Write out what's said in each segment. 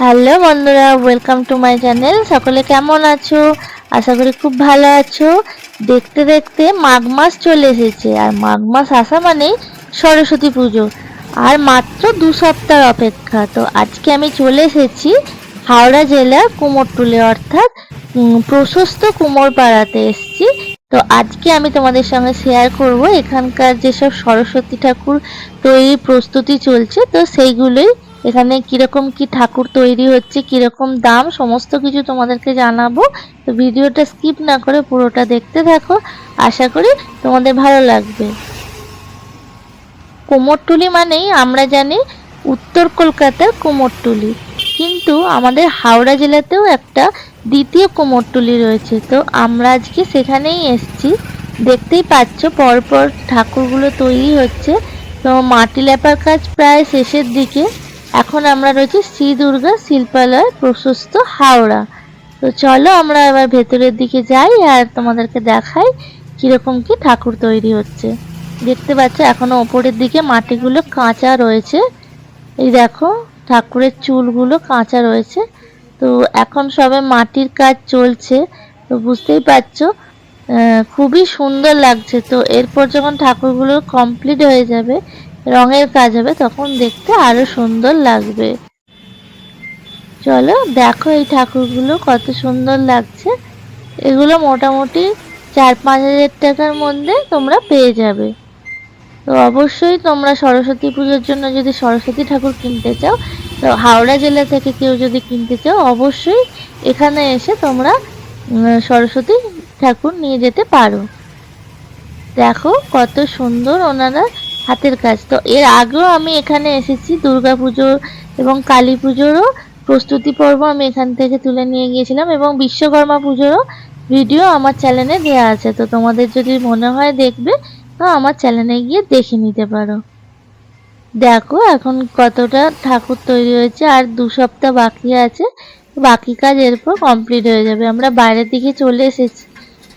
Hello বন্ধুরা welcome to my channel সকলে কেমন আছো? আশা করি খুব ভালো আছো। দেখতে দেখতে মাঘ মাস চলে এসেছে, আর মাঘ মাস আসা মানেই সরস্বতী পুজো। আর মাত্র দু সপ্তাহ অপেক্ষা, তো আজকে আমি চলে এসেছি হাওড়া জেলার কুমোরটুলি, অর্থাৎ প্রশস্ত কুমোরপাড়াতে এসেছি। তো আজকে আমি তোমাদের সঙ্গে শেয়ার করব এখানকার যেসব সরস্বতী ঠাকুর তৈরির প্রস্তুতি চলছে, তো সেইগুলোই। এখানে কীরকম কি ঠাকুর তৈরি হচ্ছে, কীরকম দাম, সমস্ত কিছু তোমাদেরকে জানাব। তো ভিডিওটা স্কিপ না করে পুরোটা দেখতে থাকো। আশা করি তোমাদের ভালো লাগবে। কুমোরটুলি মানেই আমরা জানি উত্তর কলকাতার কুমোরটুলি। কিন্তু আমাদের হাওড়া জেলাতেও একটা দ্বিতীয় কুমোরটুলি রয়েছে। তো আমরা আজকে সেখানেই এসছি। দেখতেই পাচ্ছ, পরপর ঠাকুরগুলো তৈরি হচ্ছে। তো মাটি লেপার কাজ প্রায় শেষের দিকে। এখন আমরা রয়েছি শ্রী দুর্গা শিল্পালয় প্রশস্ত হাওড়া। তো চলো আমরা এবার ভেতরের দিকে যাই আর তোমাদেরকে দেখাই কীরকম কি ঠাকুর তৈরি হচ্ছে। দেখতে পাচ্ছ, এখনও ওপরের দিকে মাটিগুলো কাঁচা রয়েছে। এই দেখো ঠাকুরের চুলগুলো কাঁচা রয়েছে। তো এখন সবে মাটির কাজ চলছে। তো বুঝতেই পারছ খুবই সুন্দর লাগছে। তো এরপর যখন ঠাকুরগুলো কমপ্লিট হয়ে যাবে, রঙের কাজ হবে, তখন দেখতে আরও সুন্দর লাগবে। চলো দেখো এই ঠাকুরগুলো কত সুন্দর লাগছে। এগুলো মোটামুটি চার পাঁচ হাজার টাকার মধ্যে তোমরা পেয়ে যাবে। তো অবশ্যই তোমরা সরস্বতী পুজোর জন্য যদি সরস্বতী ঠাকুর কিনতে চাও, তো হাওড়া জেলা থেকে কেউ যদি কিনতে চাও, অবশ্যই এখানে এসে তোমরা সরস্বতী ঠাকুর নিয়ে যেতে পারো। দেখো কত সুন্দর ওনারা হাতের কাজ। তো এর আগেও আমি এখানে এসেছি, দুর্গা পুজো এবং কালী পুজোরও প্রস্তুতি পর্ব আমি এখান থেকে তুলে নিয়ে গিয়েছিলাম এবং বিশ্বকর্মা পুজোরও ভিডিও আমার চ্যানেলে দেওয়া আছে। তো তোমাদের যদি মনে হয় দেখবে আমার চ্যানেলে গিয়ে দেখে নিতে পারো। দেখো এখন কতটা ঠাকুর তৈরি হয়েছে আর দু সপ্তাহ বাকি আছে। বাকি কাজ এরপর কমপ্লিট হয়ে যাবে। আমরা বাইরের দিকে চলে এসেছি।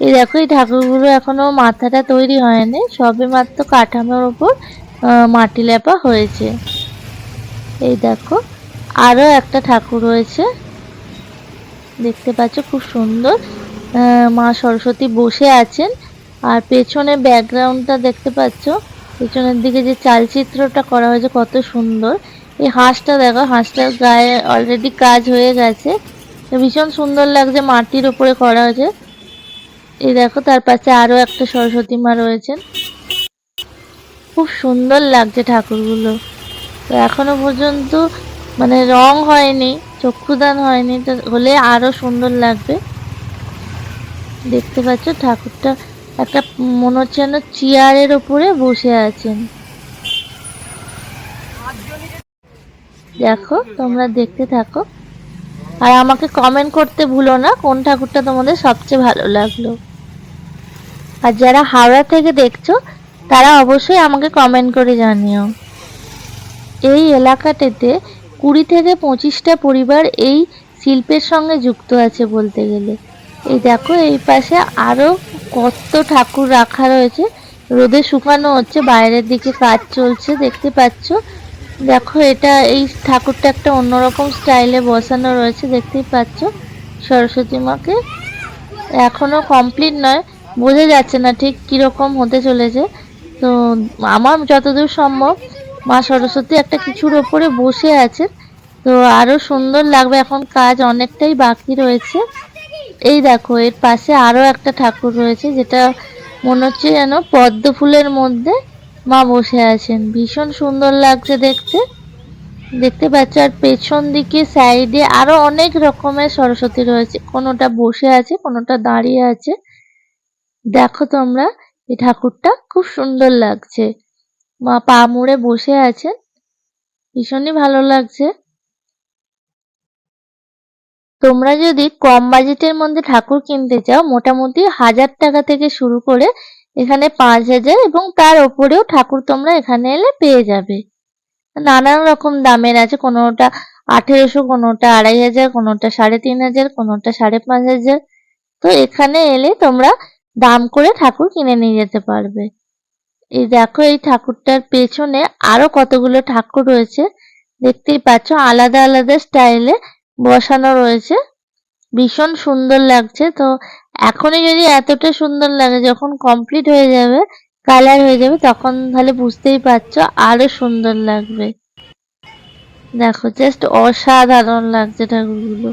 এই দেখো, এই ঠাকুরগুলো এখনও মাথাটা তৈরি হয়নি। সবে মাত্র কাঠামোর ওপর মাটি লেপা হয়েছে। এই দেখো আরও একটা ঠাকুর রয়েছে। দেখতে পাচ্ছ খুব সুন্দর। মা সরস্বতী বসে আছেন। আর পেছনে ব্যাকগ্রাউন্ডটা দেখতে পাচ্ছ? পেছনের দিকে যে চালচিত্রটা করা হয়েছে কত সুন্দর। এই হাঁসটা দেখো হাঁসটার গায়ে অলরেডি কাজ হয়ে গেছে। ভীষণ সুন্দর লাগছে মাটির ওপরে করা হয়েছে। এই দেখো, তার পাশে আরও একটা সরস্বতী মা রয়েছেন। খুব সুন্দর লাগছে ঠাকুরগুলো। তো এখনও পর্যন্ত মানে রং হয়নি, চক্ষুদান হয়নি হলে আরও সুন্দর লাগবে। দেখতে পাচ্ছ ঠাকুরটা একটা, মনে হচ্ছে যেন চেয়ারের ওপরে বসে আছেন। দেখো, তোমরা দেখতে থাকো। আর আমাকে কমেন্ট করতে ভুলো না, কোন ঠাকুরটা তোমাদের সবচেয়ে ভালো লাগল। আর যারা হাওড়া থেকে দেখছ, তারা অবশ্যই আমাকে কমেন্ট করে জানিও। এই এলাকাটাতে কুড়ি থেকে পঁচিশটা পরিবার এই শিল্পের সঙ্গে যুক্ত আছে বলতে গেলে। এই দেখো, এই পাশে আরও কত ঠাকুর রাখা রয়েছে। রোদে শুকানো হচ্ছে, বাইরের দিকে কাজ চলছে, দেখতে পাচ্ছ? দেখো, এটা এই ঠাকুরটা একটা অন্যরকম স্টাইলে বসানো রয়েছে, দেখতেই পাচ্ছ? সরস্বতী মাকে। এখনও কমপ্লিট নয়, বোঝা যাচ্ছে না ঠিক কীরকম হতে চলেছে। তো আমার যতদূর সম্ভব, মা সরস্বতী একটা কিছুর ওপরে বসে আছে তো আরও সুন্দর লাগবে, এখন কাজ অনেকটাই বাকি রয়েছে। এই দেখো, এর পাশে আরও একটা ঠাকুর রয়েছে যেটা মনে হচ্ছে যেন পদ্ম ফুলের মধ্যে মা বসে আছেন। ভীষণ সুন্দর লাগছে দেখতে। দেখতে পাচ্ছ, আর পেছন দিকে সাইডে আরও অনেক রকমের সরস্বতী রয়েছে। কোনোটা বসে আছে, কোনোটা দাঁড়িয়ে আছে। দেখো তোমরা, এই ঠাকুরটা খুব সুন্দর লাগছে। মা পা মুড়ে বসে আছেন। ভীষণই ভালো লাগছে। তোমরা যদি কম বাজেটের মধ্যে ঠাকুর কিনতে চাও, মোটামুটি হাজার টাকা থেকে শুরু করে এখানে পাঁচ হাজার এবং তার ওপরেও ঠাকুর তোমরা এখানে এলে পেয়ে যাবে। নানান রকম দামের আছে, কোনোটা আঠেরোশো, কোনোটা আড়াই হাজার, কোনোটা সাড়ে তিন হাজার, কোনোটা সাড়ে পাঁচ হাজার। তো এখানে এলে তোমরা দাম করে ঠাকুর কিনে নিয়ে যেতে পারবে। এই দেখো, এই ঠাকুরটার পেছনে আরও কতগুলো ঠাকুর রয়েছে। দেখতেই পাচ্ছ, আলাদা আলাদা স্টাইলে বসানো রয়েছে। ভীষণ সুন্দর লাগছে। তো এখনই যদি এতটা সুন্দর লাগে, যখন কমপ্লিট হয়ে যাবে কালার হয়ে যাবে, তখন তাহলে বুঝতেই পারছ আরও সুন্দর লাগবে। দেখো জাস্ট অসাধারণ লাগছে ঠাকুরগুলো।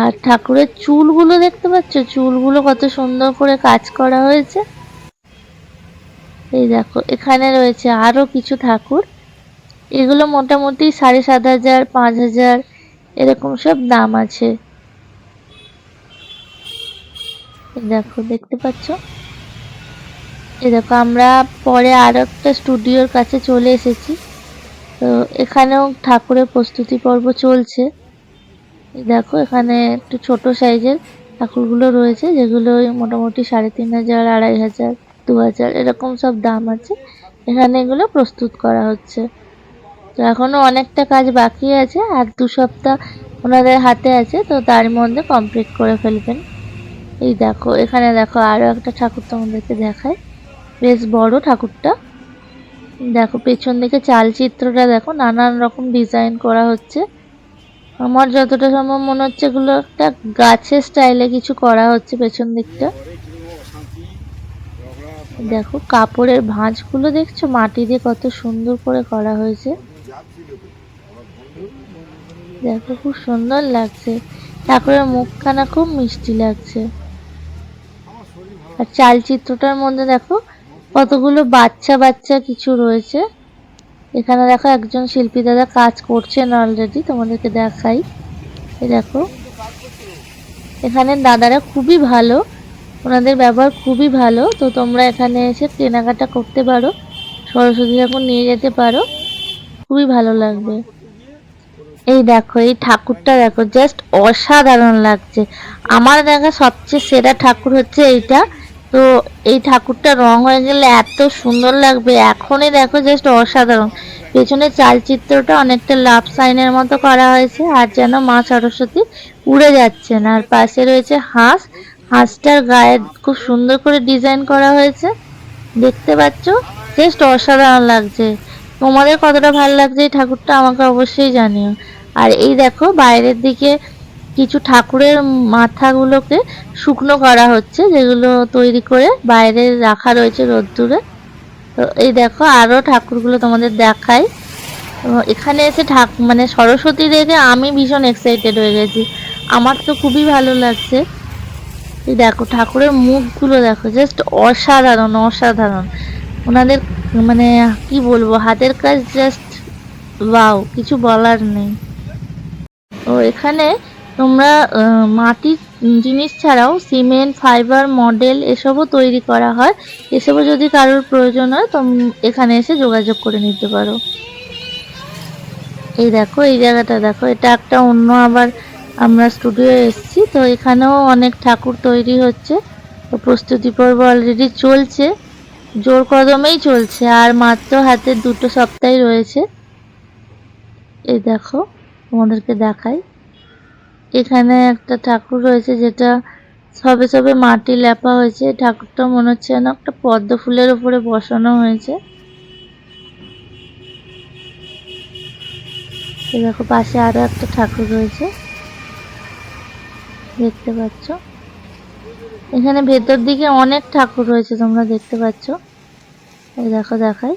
আর ঠাকুরের চুলগুলো দেখতে পাচ্ছ? চুলগুলো কত সুন্দর করে কাজ করা হয়েছে। এই দেখো, এখানে রয়েছে আরও কিছু ঠাকুর। এগুলো মোটামুটি সাড়ে সাত হাজার, পাঁচ হাজার এরকম সব দাম আছে। দেখো, দেখতে পাচ্ছ? এই দেখো, আমরা পরে আর একটা স্টুডিওর কাছে চলে এসেছি। তো এখানেও ঠাকুরের প্রস্তুতি পর্ব চলছে। দেখো, এখানে একটু ছোট সাইজের ঠাকুরগুলো রয়েছে, যেগুলো মোটামুটি সাড়ে তিন হাজার, আড়াই হাজার, দু হাজার, এরকম সব দাম আছে। এখানে এগুলো প্রস্তুত করা হচ্ছে। তো এখনও অনেকটা কাজ বাকি আছে, আর দু সপ্তাহ ওনাদের হাতে আছে, তো তার মধ্যে কমপ্লিট করে ফেলবেন। এই দেখো, এখানে দেখো আরও একটা ঠাকুর তোমাদেরকে দেখায় বেশ বড় ঠাকুরটা। দেখো, পেছন দিকে চালচিত্রটা দেখো, নানান রকম ডিজাইন করা হচ্ছে। আমার যতটা সম্ভব মনে হচ্ছে এগুলো একটা গাছের স্টাইলে কিছু করা হচ্ছে পেছন দিকটা। দেখো, কাপড়ের ভাঁজগুলো দেখছ? মাটি দিয়ে কত সুন্দর করে করা হয়েছে। দেখো খুব সুন্দর লাগছে। ঠাকুরের মুখখানা খুব মিষ্টি লাগছে। আর চালচিত্রটার মধ্যে দেখো কতগুলো বাচ্চা বাচ্চা কিছু রয়েছে। এখানে দেখো একজন শিল্পী দাদা কাজ করছেন অলরেডি তোমাদেরকে দেখাই। এই দেখো। এখানে দাদারা খুবই ভালো, ওনাদের ব্যবহার খুবই ভালো। তো তোমরা এখানে এসে কেনাকাটা করতে পারো, সরস্বতী ঠাকুর নিয়ে যেতে পারো। খুবই ভালো লাগবে। এই দেখো, এই ঠাকুরটা দেখো জাস্ট অসাধারণ লাগছে। আমার দেখা সবচেয়ে সেরা ঠাকুর হচ্ছে এইটা। তো এই ঠাকুরটা রং হয়ে গেলে এত সুন্দর লাগবে, এখনই দেখো জাস্ট অসাধারণ। পেছনে চালচিত্রটা অনেকটা লাভ সাইনের মতো করা হয়েছে, আর যেন মা সরস্বতী উড়ে যাচ্ছেন। আর পাশে রয়েছে হাঁস, হাঁসটার গায়ে খুব সুন্দর করে ডিজাইন করা হয়েছে। দেখতে পাচ্ছ? জাস্ট অসাধারণ লাগছে। তোমাদের কতটা ভালো লাগছে এই ঠাকুরটা আমাকে অবশ্যই জানিও। আর এই দেখো, বাইরের দিকে কিছু ঠাকুরের মাথাগুলোকে শুকনো করা হচ্ছে, যেগুলো তৈরি করে বাইরে রাখা রয়েছে রোদ্দুরে। তো এই দেখো আরও ঠাকুরগুলো তোমাদের দেখাই। এখানে এসে ঠাক মানে সরস্বতী দেখে আমি ভীষণ এক্সাইটেড হয়ে গেছি। আমার তো খুবই ভালো লাগছে। এই দেখো, ঠাকুরের মুখগুলো দেখো জাস্ট অসাধারণ অসাধারণ। ওনাদের মানে কি বলব, হাতের কাজ জাস্ট ওয়াও কিছু বলার নেই। এখানে তোমরা মাটির জিনিস ছাড়াও সিমেন্ট, ফাইবার, মডেল এসবও তৈরি করা হয়। এসবও যদি কারোর প্রয়োজন হয়, তোম, এখানে এসে যোগাযোগ করে নিতে পারো। এই দেখো, এই জায়গাটা দেখো, এটা একটা অন্য আবার আমরা স্টুডিও এসেছি। তো এখানেও অনেক ঠাকুর তৈরি হচ্ছে। তো প্রস্তুতি পর্ব অলরেডি চলছে। জোর কদমেই চলছে, আর মাত্র হাতে দুটো সপ্তাহই রয়েছে। এই দেখো। তোমাদেরকে দেখাই। এখানে একটা ঠাকুর রয়েছে যেটা সবে সবে মাটি লেপা হয়েছে। ঠাকুরটা মনে হচ্ছে যেন একটা পদ্ম ফুলের উপরে বসানো হয়েছে। দেখো, পাশে আরও একটা ঠাকুর রয়েছে। দেখতে পাচ্ছ? এখানে ভেতর দিকে অনেক ঠাকুর রয়েছে তোমরা দেখতে পাচ্ছ। এই দেখো, দেখাই।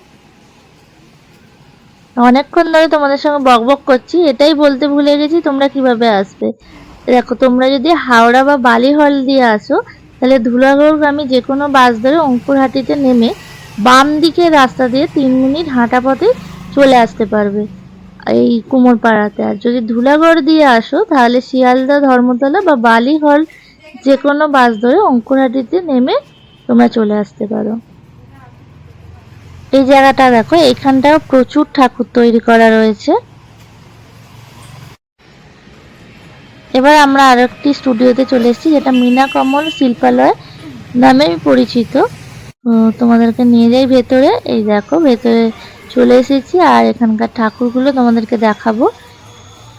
অনেকক্ষণ ধরে তোমাদের সঙ্গে বকবক করছি, এটাই বলতে ভুলে গেছি তোমরা কীভাবে আসবে। দেখো, তোমরা যদি হাওড়া বা বালি হল দিয়ে আসো, তাহলে ধুলাগড়গামী যে কোনো বাস ধরে অঙ্কুরহাটিতে নেমে বাম দিকে রাস্তা দিয়ে তিন মিনিট হাঁটা পথে চলে আসতে পারবে এই কুমোরপাড়াতে। আর যদি ধুলাগড় দিয়ে আসো, তাহলে শিয়ালদা, ধর্মতলা বা বালি হল যে কোনো বাস ধরে অঙ্কুরহাটিতে নেমে তোমরা চলে আসতে পারো। এই জায়গাটা দেখো এখানটাও প্রচুর ঠাকুর তৈরি করা রয়েছে। এবার আমরা আরও একটি স্টুডিওতে চলে এসেছি, যেটা মীনা কমল শিল্পালয় নামে পরিচিত। তোমাদেরকে নিয়ে যাই ভেতরে। এই দেখো, ভেতরে চলে এসেছি আর এখানকার ঠাকুরগুলো তোমাদেরকে দেখাবো।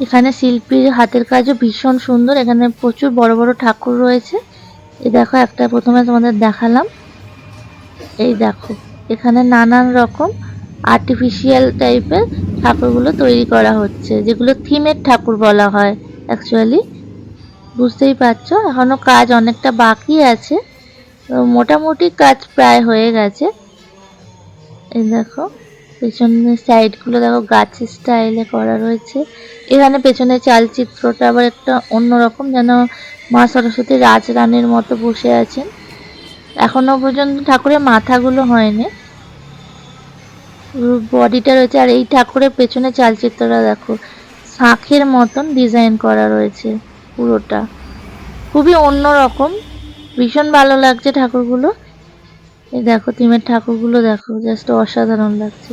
এখানে শিল্পীর হাতের কাজও ভীষণ সুন্দর, এখানে প্রচুর বড় বড় ঠাকুর রয়েছে। এই দেখো, একটা প্রথমে তোমাদের দেখালাম। এই দেখো। এখানে নানান রকম আর্টিফিশিয়াল টাইপের ঠাকুরগুলো তৈরি করা হচ্ছে, যেগুলো থিমের ঠাকুর বলা হয় অ্যাকচুয়ালি বুঝতেই পারছ? এখনও কাজ অনেকটা বাকি আছে। মোটামুটি কাজ প্রায় হয়ে গেছে। এই দেখো, পেছনের সাইডগুলো দেখো গাছের স্টাইলে করা রয়েছে। এখানে পেছনে চালচিত্রটা আবার একটা অন্যরকম, যেন মা সরস্বতী রাজরানীর মতো বসে আছেন। এখনও পর্যন্ত ঠাকুরের মাথাগুলো হয়নি। বডিটা রয়েছে। আর এই ঠাকুরের পেছনে চালচিত্রটা দেখো। শাঁখের মতন ডিজাইন করা রয়েছে পুরোটা। খুবই অন্যরকম। ভীষণ ভালো লাগছে ঠাকুরগুলো। এই দেখো থিমের ঠাকুরগুলো দেখো। জাস্ট অসাধারণ লাগছে।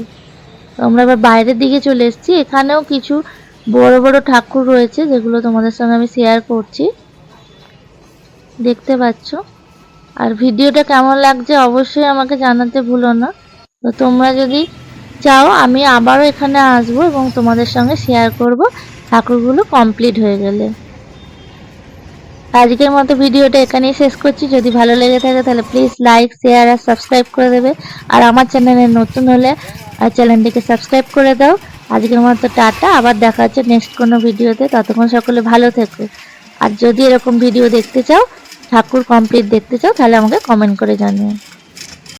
আমরা এবার বাইরের দিকে চলে এসেছি। এখানেও কিছু বড় বড় ঠাকুর রয়েছে যেগুলো তোমাদের সঙ্গে আমি শেয়ার করছি। দেখতে পাচ্ছ? আর ভিডিওটা কেমন লাগছে অবশ্যই আমাকে জানাতে ভুলো না। তো তোমরা যদি চাও আমি আবারও এখানে আসব এবং তোমাদের সঙ্গে শেয়ার করব। ঠাকুরগুলো কমপ্লিট হয়ে গেলে। আজকের মতো ভিডিওটা এখানেই শেষ করছি। যদি ভালো লেগে থাকে তাহলে প্লিজ লাইক শেয়ার আর সাবস্ক্রাইব করে দেবে। আর আমার চ্যানেলে নতুন হলে, আর চ্যানেলটিকে সাবস্ক্রাইব করে দাও। আজকের মতো টাটা, আবার দেখা হচ্ছে নেক্সট কোনো ভিডিওতে। ততক্ষণ সকলে ভালো থেকো। আর যদি এরকম ভিডিও দেখতে চাও, ঠাকুর কমপ্লিট দেখতে চাও, তাহলে আমাকে কমেন্ট করে জানিও।